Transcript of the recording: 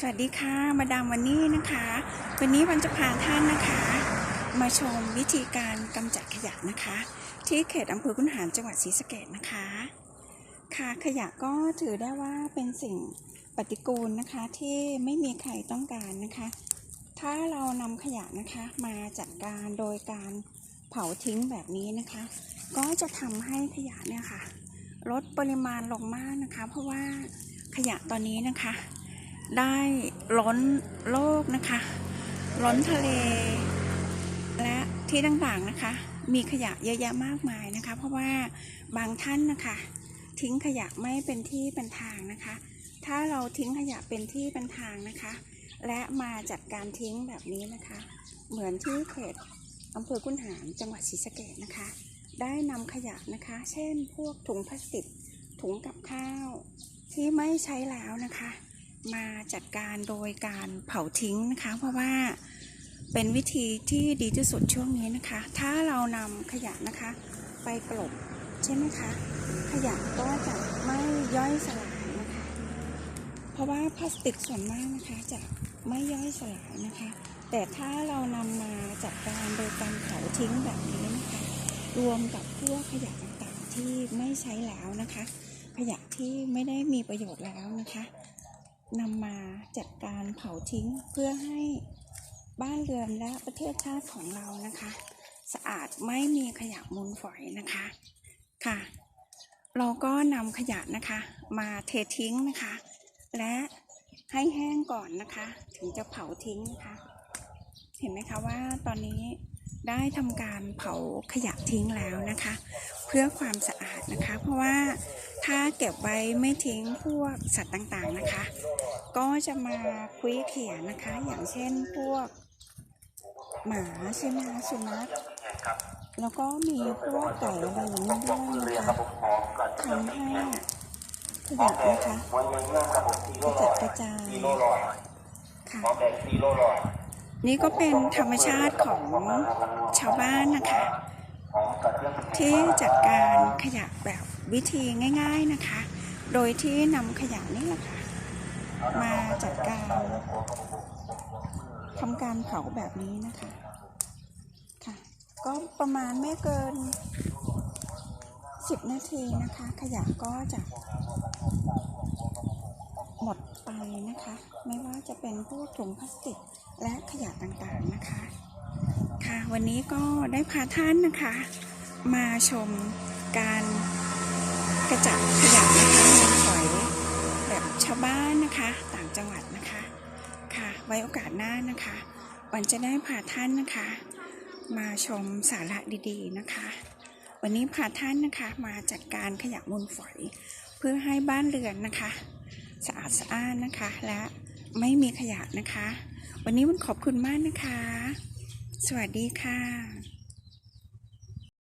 สวัสดีค่ะ มาดามวันนี้นะคะ วันนี้วันจะพาท่านนะคะ มาชมวิธีการกำจัดขยะนะคะ ที่เขตอำเภอคุนหารจังหวัดศรีสะเกษนะคะ ค่ะขยะก็ถือได้ว่าเป็นสิ่งปฏิกูลนะคะที่ไม่มีใครต้องการนะคะ ถ้าเรานำขยะนะคะมาจัดการโดยการเผาทิ้งแบบนี้นะคะ ก็จะทำให้ขยะเนี่ยค่ะ ลดปริมาณลงมากนะคะ เพราะว่าขยะตอนนี้นะคะ ได้ล้นโลกนะคะ ล้นทะเล และที่ต่างๆนะคะ มีขยะเยอะแยะมากมายนะคะ เพราะว่าบางท่านนะคะ ทิ้งขยะไม่เป็นที่เป็นทางนะคะ ถ้าเราทิ้งขยะเป็นที่เป็นทางนะคะ และมาจัดการทิ้งแบบนี้นะคะ เหมือนที่เขตอำเภอกุนหารจังหวัดศรีสะเกษนะคะ ได้นำขยะนะคะ เช่น พวกถุงพลาสติกถุงกับข้าวที่ไม่ใช้แล้วนะคะ มาจัดการโดยการเผาทิ้งนะคะ เพราะว่าเป็นวิธีที่ดีที่สุดช่วงนี้นะคะ ถ้าเรานำขยะนะคะ ไปกลบใช่ไหมคะ ขยะก็จะไม่ย่อยสลายนะคะ เพราะว่าพลาสติกส่วนมากนะคะจะไม่ย่อยสลายนะคะ แต่ถ้าเรานำมาจัดการโดยการเผาทิ้งแบบนี้นะคะ รวมกับพวกขยะต่างๆที่ไม่ใช้แล้วนะคะ ขยะที่ไม่ได้มีประโยชน์แล้วนะคะ นำมาจัดการเผาทิ้งเพื่อให้บ้านเรือนและประเทศชาติของเรานะคะ สะอาดไม่มีขยะมูลฝอยนะคะค่ะ เราก็นำขยะนะคะมาเททิ้งนะคะ และให้แห้งก่อนนะคะ ถึงจะเผาทิ้งนะคะ เห็นไหมคะว่าตอนนี้ได้ทำการเผาขยะทิ้งแล้วนะคะ เพื่อความสะอาดนะคะ เพราะว่าถ้าเก็บไว้ไม่ทิ้งพวกสัตว์ต่างๆนะคะ ก็จะมาคุยเขี่ยนะคะ อย่างเช่นพวก หมาใช่ไหมคะสุนัขแล้วก็มีพวกไก่อะไรอย่างนี้ด้วยนะคะทำให้ขยะนะคะกระจัดกระจายค่ะนี่ก็เป็นธรรมชาติของชาวบ้านนะคะ ที่จัดการขยะแบบวิธีง่าย ๆนะคะ โดยที่นำขยะนี่แหละค่ะ มาจัดการทำการเผาแบบนี้นะคะค่ะก็ประมาณไม่เกิน 10 นาทีนะคะ ขยะก็จะหมดไปนะคะ ไม่ว่าจะเป็นพวกถุงพลาสติกและขยะต่างๆนะคะ ค่ะวันนี้ก็ได้พาท่านนะคะ มาชมการกระจัดขยะนะคะมูลฝอย ชาวบ้านนะคะ ต่างจังหวัดนะคะค่ะ ไว้โอกาสหน้านะคะวันจะได้พาท่านนะคะ มาชมสาระดีๆนะคะ วันนี้พาท่านนะคะมาจัดการขยะมูลฝอยเพื่อให้บ้านเรือนนะคะ สะอาดสะอ้านนะคะ และไม่มีขยะนะคะ วันนี้มันขอบคุณมากนะคะ สวัสดีค่ะ